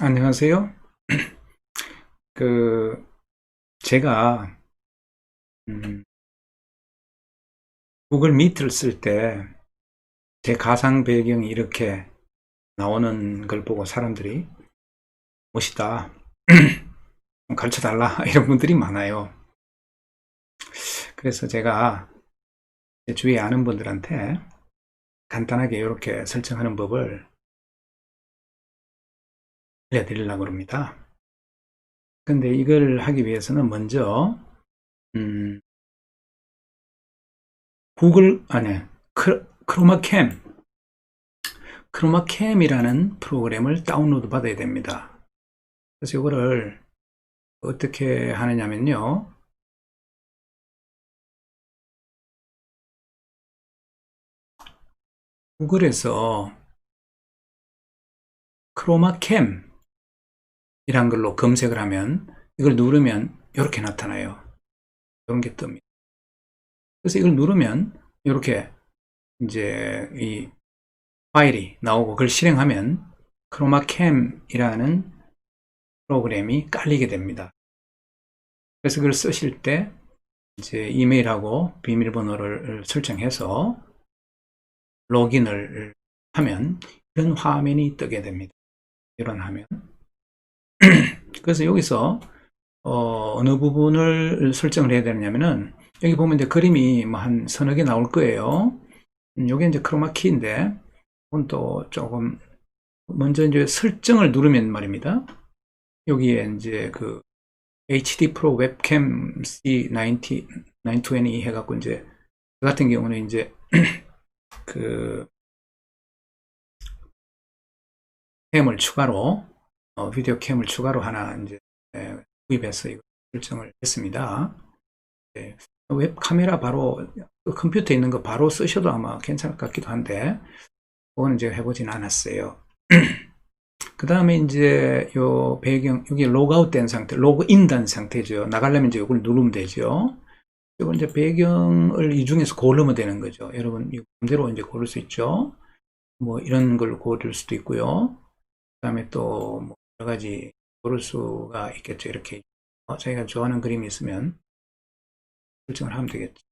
안녕하세요. 그, 제가, 음, 구글 미트를 쓸 때, 제 가상 배경이 이렇게 나오는 걸 보고 사람들이, 멋있다. 가르쳐 달라. 이런 분들이 많아요. 그래서 제가, 제 주위에 아는 분들한테 간단하게 이렇게 설정하는 법을 알려드리려고 합니다. 근데 이걸 하기 위해서는 먼저 음, 구글 아니 크, 크로마캠 크로마캠이라는 프로그램을 다운로드 받아야 됩니다. 그래서 이거를 어떻게 하느냐면요. 구글에서 크로마캠 이란 걸로 검색을 하면 이걸 누르면 이렇게 나타나요. 이런 게 뜹니다. 그래서 이걸 누르면 이렇게 이제 이 파일이 나오고 그걸 실행하면 크로마캠이라는 프로그램이 깔리게 됩니다. 그래서 그걸 쓰실 때 이제 이메일하고 비밀번호를 설정해서 로gin을 하면 이런 화면이 뜨게 됩니다. 이런 화면. 그래서 여기서 어, 느 부분을 설정을 해야 되냐면은 여기 보면 이제 그림이 뭐 한 서너 개 나올 거예요. 음, 요게 이제 크로마키인데 이건 또 조금 먼저 이제 설정을 누르면 말입니다. 여기에 이제 그 HD 프로 웹캠 C90 920 해갖고 이제 그 같은 경우는 이제 그 캠을 추가로 어, 비디오 캠을 추가로 하나 이제 예, 구입해서 이거 설정을 했습니다. 네, 웹 카메라 바로 그 컴퓨터에 있는 거 바로 쓰셔도 아마 괜찮을 것 같기도 한데 그거는 제가 해보진 않았어요. 그 다음에 이제 요 배경 여기 로그아웃 된 상태, 로그인 된 상태죠. 나가려면 이제 이걸 누르면 되죠. 이건 이제 배경을 이 중에서 고르면 되는 거죠. 여러분 이대로 이제 고를 수 있죠. 뭐 이런 걸 고를 수도 있고요. 그 다음에 또 뭐 여러 가지 고를 수가 있겠죠. 이렇게 어, 자기가 좋아하는 그림이 있으면 설정을 하면 되겠죠.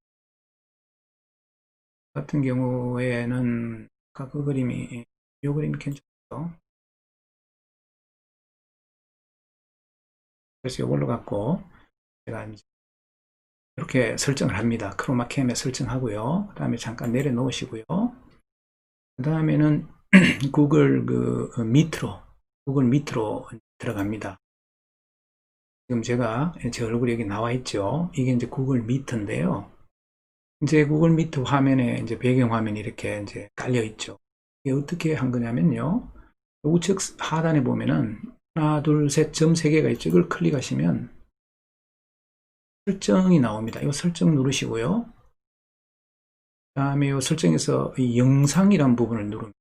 같은 경우에는 아까 그 그림이 이 그림이 괜찮죠. 그래서 이걸로 갖고 제가 이제 이렇게 설정을 합니다. 크로마캠에 설정하고요. 그 다음에 잠깐 내려놓으시고요. 그 다음에는 구글 그 밑으로 구글 밑으로 들어갑니다. 지금 제가 제 얼굴이 여기 나와 있죠. 이게 이제 구글 미트인데요. 이제 구글 미트 화면에 이제 배경 화면이 이렇게 이제 깔려 있죠. 이게 어떻게 한 거냐면요. 우측 하단에 보면은 하나, 둘, 셋, 점 세 개가 있죠. 이걸 클릭하시면 설정이 나옵니다. 이 설정 누르시고요. 그 다음에 이 설정에서 이 영상이란 부분을 누릅니다.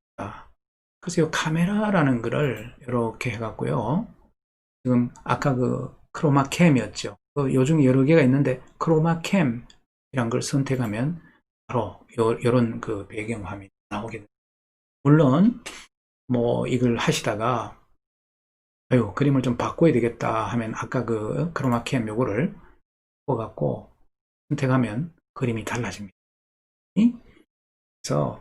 그래서 이 카메라라는 거를 이렇게 해갖고요. 지금 아까 그 크로마캠이었죠. 그 요중 여러 개가 있는데 크로마캠이란 걸 선택하면 바로 요, 요런 그 배경 화면이 나오게 됩니다. 물론 뭐 이걸 하시다가 아유 그림을 좀 바꿔야 되겠다 하면 아까 그 크로마캠 요거를 바꿔갖고 선택하면 그림이 달라집니다. 그래서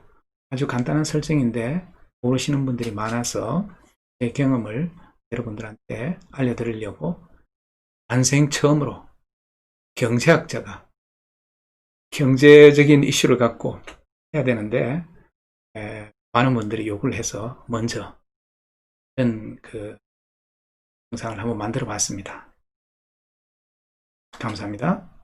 아주 간단한 설정인데 모르시는 분들이 많아서 제 경험을 여러분들한테 알려드리려고 안생 처음으로 경제학자가 경제적인 이슈를 갖고 해야 되는데 에, 많은 분들이 요구를 해서 먼저 이런 그 영상을 한번 만들어 봤습니다. 감사합니다.